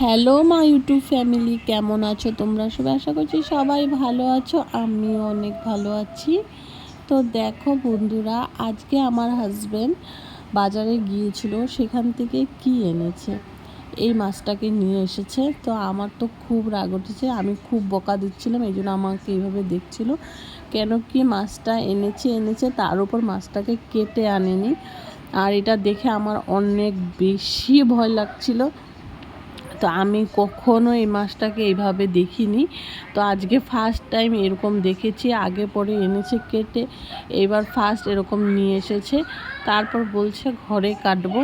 Hello, মা YouTube family, কেমন আছো তোমরা? সবাই আশা করছি সবাই ভালো আছো, আমিও অনেক ভালো আছি। তো দেখো বন্ধুরা, আজকে আমার হাজব্যান্ড বাজারে গিয়েছিল, সেখান থেকে কি এনেছে? এই মাছটাকে নিয়ে এসেছে। তো আমার তো খুব রাগ উঠেছে, আমি খুব বকা দিচ্ছিলাম, এই জন্য আমাকে এইভাবে দেখছিল। কেন কি মাছটা এনেছে এনেছে, তার উপর মাছটাকে কেটে আনেনি। আর এটা দেখে আমার অনেক বেশি ভয় লাগছিল। তো আমি কখনো এই মাছটাকে এইভাবে দেখিনি। তো আজকে ফার্স্ট টাইম এরকম দেখেছি, আগে পরে এনেছে, কেটে এবার ফার্স্ট এরকম নিয়ে এসেছে। তারপর বলছে ঘরে কাটবো।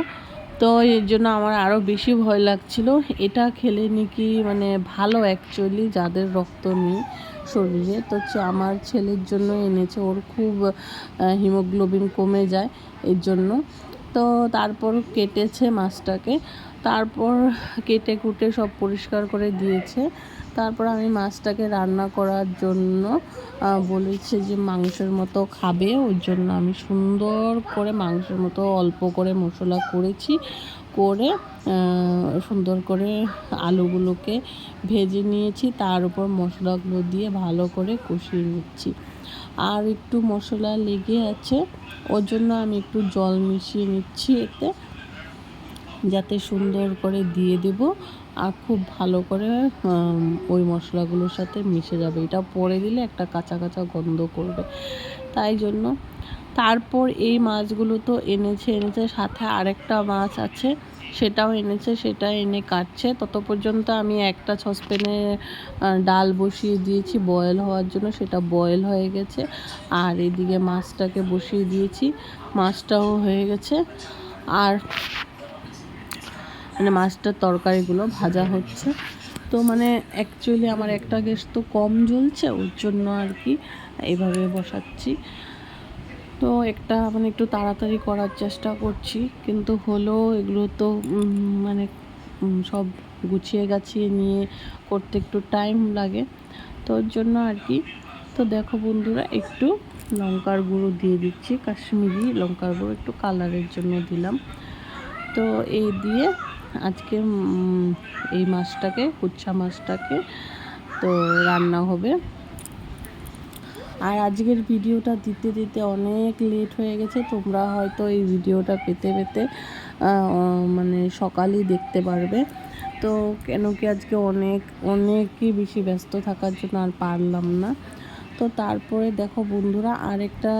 তো এর জন্য আমার আরও বেশি ভয় লাগছিল। এটা খেলে নাকি মানে ভালো অ্যাকচুয়ালি যাদের রক্ত নেই শরীরে। তো আমার ছেলের জন্য এনেছে, ওর খুব হিমোগ্লোবিন কমে যায় এর জন্য। তো তারপর কেটেছে মাছটাকে। তারপর কেটে কুটে সব পরিষ্কার করে দিয়েছে। তারপর আমি মাছটাকে রান্না করার জন্য বলেছে যে মাংসের মতো খাবে। ওর জন্য আমি সুন্দর করে মাংসের মতো অল্প করে মশলা করেছি, করে সুন্দর করে আলুগুলোকে ভেজে নিয়েছি। তার উপর মশলাগুলো দিয়ে ভালো করে কষিয়ে নিচ্ছি। আর একটু মশলা লেগে আছে, ওর জন্য আমি একটু জল মিশিয়ে নিচ্ছি এতে। যাতে সুন্দর করে দিয়ে দেব আর খুব ভালো করে ওই মশলাগুলোর সাথে মিশে যাবে। এটা পরে দিলে একটা কাঁচা কাঁচা গন্ধ করবে। তাই জন্য তারপর এই মাছগুলো তো এনেছে এনেছে, সাথে আরেকটা মাছ আছে, সেটাও এনেছে, সেটা এনে কাটছে। তত পর্যন্ত আমি একটা সসপ্যানে ডাল বসিয়ে দিয়েছি বয়েল হওয়ার জন্য, সেটা বয়েল হয়ে গেছে। আর এদিকে মাছটাকে বসিয়ে দিয়েছি, মাছটাও হয়ে গেছে। আর মানে মাছটার তরকারিগুলো ভাজা হচ্ছে। তো মানে অ্যাকচুয়ালি আমার একটা গ্যাস তো কম জ্বলছে, ওর জন্য আর কি এইভাবে বসাচ্ছি। তো একটা মানে একটু তাড়াতাড়ি করার চেষ্টা করছি, কিন্তু হলো এগুলো তো মানে সব গুছিয়ে গাছিয়ে নিয়ে করতে একটু টাইম লাগে। তো ওর জন্য আর কি, তো দেখো বন্ধুরা, একটু লঙ্কার গুঁড়ো দিয়ে দিচ্ছি, কাশ্মীরি লঙ্কার গুঁড়ো, একটু কালারের জন্য দিলাম। তো এই দিয়ে আজকে এই মাছটাকে কুচ্ছা মাছটাকে তো রান্না হবে। আর আজকের ভিডিওটা দিতে দিতে অনেক লেট হয়ে গেছে। তোমরা হয়তো এই ভিডিওটা পেতে পেতে মানে সকালেই দেখতে পারবে। তো কেন কি আজকে অনেক, অনেকই বেশি ব্যস্ত থাকার জন্য আর পারলাম না। তো তারপরে দেখো বন্ধুরা, আরেকটা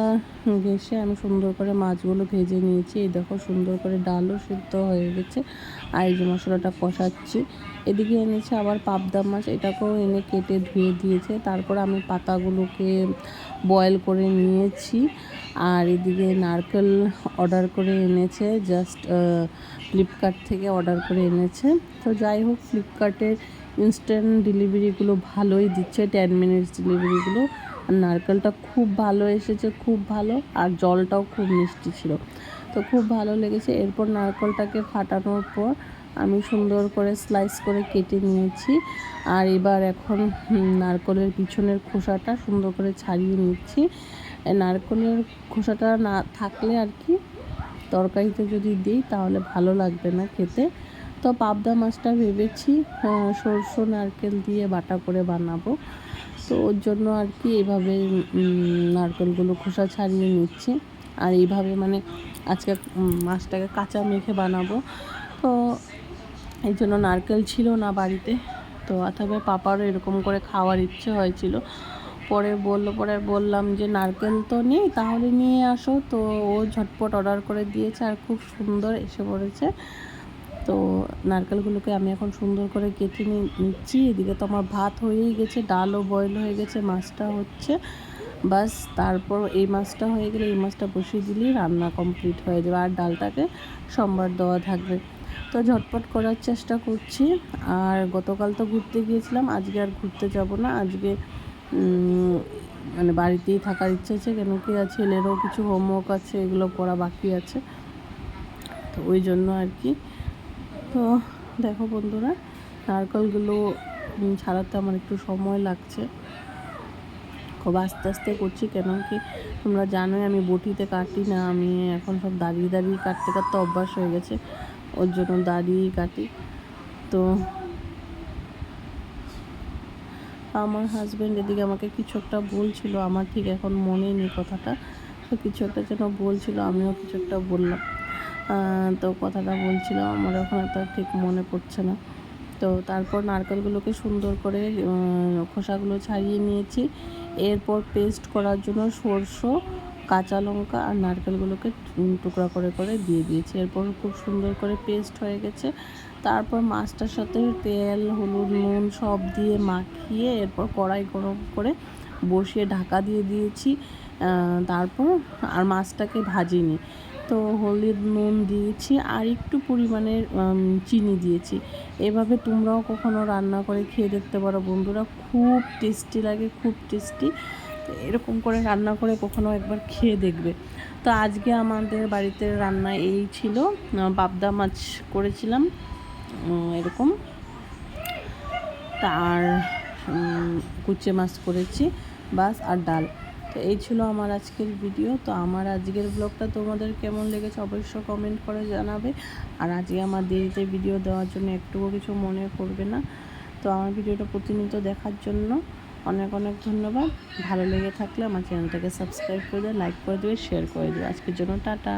গ্যাসে আমি সুন্দর করে মাছগুলো ভেজে নিয়েছি। এই দেখো সুন্দর করে ডালও সিদ্ধ হয়ে গেছে আর এই যে মশলাটা কষাচ্ছি। এদিকে এনেছে আবার পাবদা মাছ, এটাকেও এনে কেটে ধুয়ে দিয়েছে। তারপর আমি পাতাগুলোকে বয়েল করে নিয়েছি আর এদিকে নারকেল অর্ডার করে এনেছে জাস্ট ফ্লিপকার্ট থেকে অর্ডার করে এনেছে। তো যাই হোক ফ্লিপকার্টের ইনস্ট্যান্ট ডেলিভারিগুলো ভালোই দিচ্ছে টেন মিনিটস ডেলিভারিগুলো নারকেলটা খুব ভালো এসেছে, খুব ভালো। আর জলটাও খুব মিষ্টি ছিল। তো খুব ভালো লেগেছে। এরপর নারকেলটাকে ফাটানোর পর আমি সুন্দর করে স্লাইস করে কেটে নিয়েছি। আর এবার এখন নারকেলের পিছনের খোসাটা সুন্দর করে ছাড়িয়ে নিচ্ছি। নারকেলের খোসাটা না থাকলে আর কি তরকারিতে যদি দিই তাহলে ভালো লাগবে না খেতে। তো পাবদা মাছটা ভেবেছি সরষে, নারকেল দিয়ে বাটা করে বানাবো। তো ওর জন্য আর কি এইভাবে নারকেলগুলো খোসা ছাড়িয়ে নিচ্ছি। আর এইভাবে মানে আজকে মাছটাকে কাঁচা মেখে বানাবো। তো এই জন্য নারকেল ছিল না বাড়িতে। তো অথবা পাপারও এরকম করে খাওয়ার ইচ্ছে হয়েছিল। পরে বলল, পরে বললাম যে, নারকেল তো নেই, তাহলে নিয়ে আসো। তো ও ঝটপট অর্ডার করে দিয়েছে আর খুব সুন্দর এসে পড়েছে। তো নারকেলগুলোকে আমি এখন সুন্দর করে কেটে নিচ্ছি। এদিকে তো আমার ভাত হয়েই গেছে, ডালও বয়েল হয়ে গেছে, মাছটা হচ্ছে। বাস, তারপর এই মাছটা হয়ে গেলে এই মাছটা বসিয়ে দিলেই রান্না কমপ্লিট হয়ে যাবে। আর ডালটাকে সোমবার দেওয়া থাকবে। তো ঝটপট করার চেষ্টা করছি। আর গতকাল তো ঘুরতে গিয়েছিলাম, আজকে আর ঘুরতে যাব না। আজকে মানে বাড়িতেই থাকার ইচ্ছে আছে, কেন কি ছেলেরও কিছু হোমওয়ার্ক আছে, এগুলো করা বাকি আছে। তো ওই জন্য আর কি তো দেখো বন্ধুরা, নারকলগুলো ছাড়াতে আমার একটু সময় লাগছে। খুব আস্তে আস্তে করছি কেন কি তোমরা জানোই আমি বটিতে কাটি না, আমি এখন সব দাঁড়িয়ে দাঁড়িয়ে কাটতে কাটতে অভ্যাস হয়ে গেছে, ওর জন্য দাঁড়িয়েই কাটি। তো আমার হাজব্যান্ড এদিকে আমাকে কিছু একটা বলছিল, আমার ঠিক এখন মনে নেই কথাটা, তো কিছু একটা যেন বলছিল, আমিও কিছু একটা বললাম। তো কথাটা বলছিলাম, আমার এখন একটা ঠিক মনে পড়ছে না। তো তারপর নারকেলগুলোকে সুন্দর করে খোসাগুলো ছাড়িয়ে নিয়েছি। এরপর পেস্ট করার জন্য সরষে, কাঁচা লঙ্কা আর নারকেলগুলোকে টুকরা করে করে দিয়ে দিয়েছি। এরপর খুব সুন্দর করে পেস্ট হয়ে গেছে। তারপর মাছটার সাথে তেল, হলুদ, নুন সব দিয়ে মাখিয়ে এরপর কড়াই গরম করে বসিয়ে ঢাকা দিয়ে দিয়েছি তারপর আর মাছটাকে ভাজিনি। তো হলুদ নুন দিয়েছি আর একটু পরিমাণে চিনি দিয়েছি। এভাবে তোমরাও কখনো রান্না করে খেয়ে দেখতে পারো বন্ধুরা, খুব টেস্টি লাগে, খুব টেস্টি। এরকম করে রান্না করে কখনো একবার খেয়ে দেখবে। তো আজকে আমাদের বাড়িতে রান্না এই ছিল পাবদা মাছ করেছিলাম এরকম। তার কুচে মাছ করেছি। বাস আর ডাল। তো এই ছিল আমার আজকের ভিডিও তো আমার আজকের ব্লগটা তোমাদের কেমন লেগেছে অবশ্যই কমেন্ট করে জানাবে। আর আজকে আমার দেরিতে ভিডিও দেওয়ার জন্য একটুও কিছু মনে করবে না। তো আমার ভিডিওটা প্রতিনিয়ত দেখার জন্য অনেক অনেক ধন্যবাদ। ভালো লেগে থাকলে আমার চ্যানেলটাকে সাবস্ক্রাইব করে দেবে লাইক করে দেবে শেয়ার করে দেবে আজকের জন্য টাটা।